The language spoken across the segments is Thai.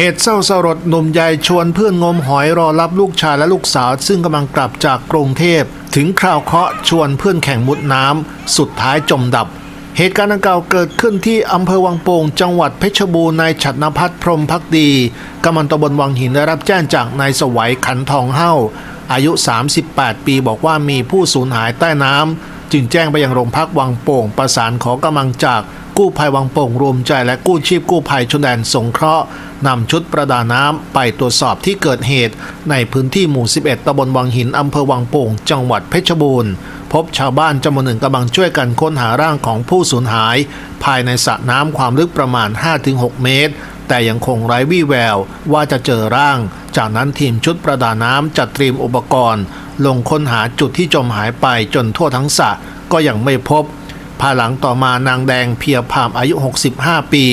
เหตุเศร้าสลดหนุ่มใหญ่ชวนเพื่อนงมหอยรอรับลูกชายและลูกสาว ซึ่งกำลังกลับจากกรุงเทพ ถึงคราวเคราะห์ชวนเพื่อนแข่งมุดน้ำสุดท้ายจมดับ เหตุการณ์ดังกล่าวเกิดขึ้นที่อำเภอวังโป่งจังหวัดเพชรบูรณ์นายฉัตรนพัฒน์พรหมพักดีกำมันตบลวังหินได้รับแจ้งจากนายสวัยขันทองเฮ้าอายุ 38 ปีบอกว่ามีผู้สูญหายใต้น้ำจึงแจ้งไปยังโรงพักวังโป่งประสานขอกำลังจาก กู้ภัยวังโป่งรวมใจและกู้ชีพกู้ภัยชนแดนสงเคราะห์นำชุดประดาน้ำไปตรวจสอบที่เกิดเหตุ ในพื้นที่หมู่ 11ตำบลวังหินอำเภอวังโป่ง จังหวัดเพชรบูรณ์ พบชาวบ้านจำนวนหนึ่งกำลังช่วยกันค้นหาร่างของผู้สูญหาย ภายในสระน้ำความลึกประมาณ 5-6 เมตร แต่ยังคงไร้วี่แววว่าจะเจอร่าง จากนั้นทีมชุดประดาน้ำจัดเตรียมอุปกรณ์ ลงค้นหาจุดที่จมหายไปจนทั่วทั้งสระก็ยังไม่พบ ภายหลังต่อมานางแดงเพียรพามอายุ 65 ปี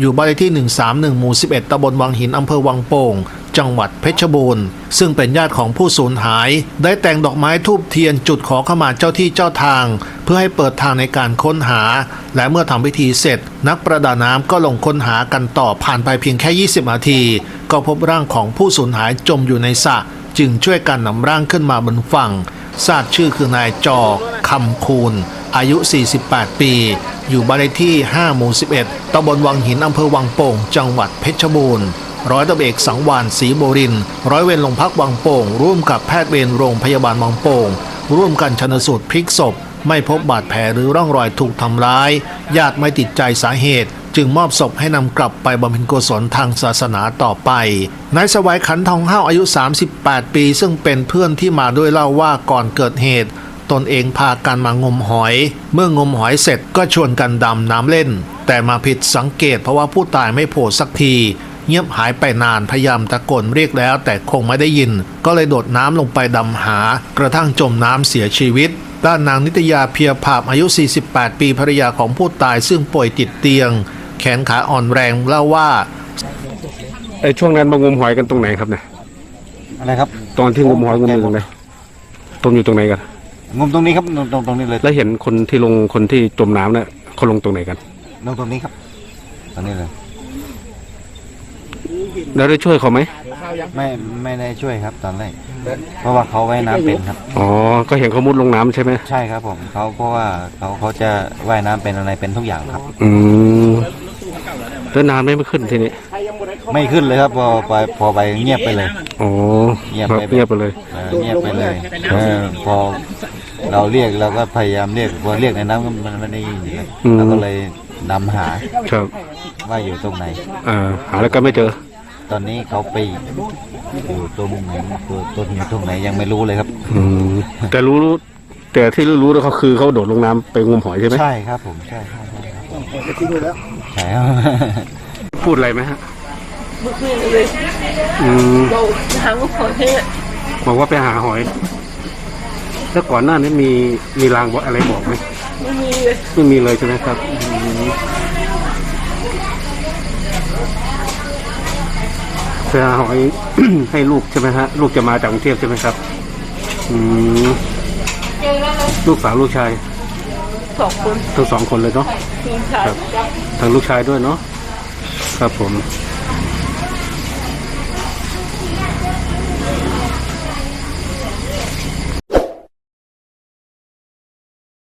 อยู่บ้านเลขที่ 131 หมู่ 11ตำบลวังหินอำเภอวังโป่ง จังหวัดเพชรบูรณ์ ซึ่งเป็นญาติของผู้สูญหาย ได้แต่งดอกไม้ทูบเทียนจุดขอขมาเจ้าที่เจ้าทาง เพื่อให้เปิดทางในการค้นหา และเมื่อทำพิธีเสร็จ นักประดาน้ำก็ลงค้นหากันต่อผ่านไปเพียงแค่ 20 นาที ก็พบร่างของผู้สูญหายจมอยู่ในสระจึงช่วยกันนำร่างขึ้นมาบนฝั่งทราบชื่อคือนายจอคำคูณ อายุ 48 ปี อยู่บ้านเลขที่ 5 หมู่ 11 ตำบลวังหิน อำเภอวังโป่ง จังหวัดเพชรบูรณ์ ร้อยตำรวจเอกสังวานศรีโบริน ร้อยเวรโรงพักวังโป่ง ร่วมกับแพทย์เวรโรงพยาบาลวังโป่ง ร่วมกันชนสูตรพลิกศพ ไม่พบบาดแผลหรือร่องรอยถูกทำร้าย ญาติไม่ติดใจสาเหตุ จึงมอบศพให้นำกลับไปบำเพ็ญกุศลทางศาสนาต่อไป นายสวัยขันทองห้าอายุ 38 ปี ซึ่งเป็นเพื่อนที่มาด้วยเล่าว่าก่อนเกิดเหตุ ตนเองพากันมางมหอย เมื่องมหอยเสร็จก็ชวนกันดำน้ำเล่น แต่มาผิดสังเกตเพราะว่าผู้ตายไม่โผล่สักที เงียบหายไปนานพยายามตะโกนเรียกแล้วแต่คงไม่ได้ยิน ก็เลยโดดน้ำลงไปดำหา กระทั่งจมน้ำเสียชีวิตด้านนางนิตยาเพียรภาพอายุ 48 ปีภรรยาของผู้ตายซึ่งป่วยติดเตียง แขนขาอ่อนแรงเล่าว่าไอ้ช่วงนั้นมางมหอยกันตรงไหนครับเนี่ยอะไรครับ ตอนที่งมหอยงมอยู่ตรงไหนตรงอยู่ตรงไหนกัน งมตรงนี้ครับตรงตรงตรงนี้เลยแล้วเห็นคนที่ลงคนที่จมน้ำเนี่ยเขาลงตรงไหนกัน ลงตรงนี้ครับตรงนี้เลย แล้วได้ช่วยเขาไหมไม่ไม่ได้ช่วยครับตอนแรกเพราะว่าเขาว่ายน้ำเป็นครับ อ๋อ ก็เห็นเขามุดลงน้ำใช่ไหมใช่ครับผมเขาเพราะว่าเขาเขาจะว่ายน้ำเป็นอะไรเป็นทุกอย่างครับ อืมแล้วนานไหม่ไม่ขึ้นทีนี้ไม่ขึ้นเลยครับพอไปพอไปเงียบไปเลย อ๋อเงียบครับไปเงียบไปเลย เออเงียบไปเลยเออพอ เราเรียกเราก็พยายามเรียกพอเรียกในน้ำก็มันไม่ได้ยินเลยเราก็เลยนำหาครับว่าอยู่ตรงไหน อ่าหาแล้วก็ไม่เจอ ตอนนี้เขาไปอยู่ตรงไหนตัวต้นอยู่ตรงไหนยังไม่รู้เลยครับอืมแต่รู้รู้ แต่ที่รู้ๆแล้วเขาคือเขาโดดลงน้ำไปงมหอยใช่ไหมใช่ครับผมใช่ใช่ใช่ครับใช่ครับ พูดอะไรไหมฮะเมื่อคืนเลยอืมเราหาว่าขอให้อะบอกว่าไปหาหอย แล้วก่อนหน้านี้มีมีรางบอกอะไรบอกไหมไม่มีเลยไม่มีเลยใช่ไหมครับอืมไปหาหอย ให้ลูกใช่ไหมฮะลูกจะมาจากกรุงเทพใช่ไหมครับ อืมลูกสาวลูกชายสองคนทั้งสองคนเลยเนาะทีมชายครับ ทางลูกชายด้วยเนาะครับผม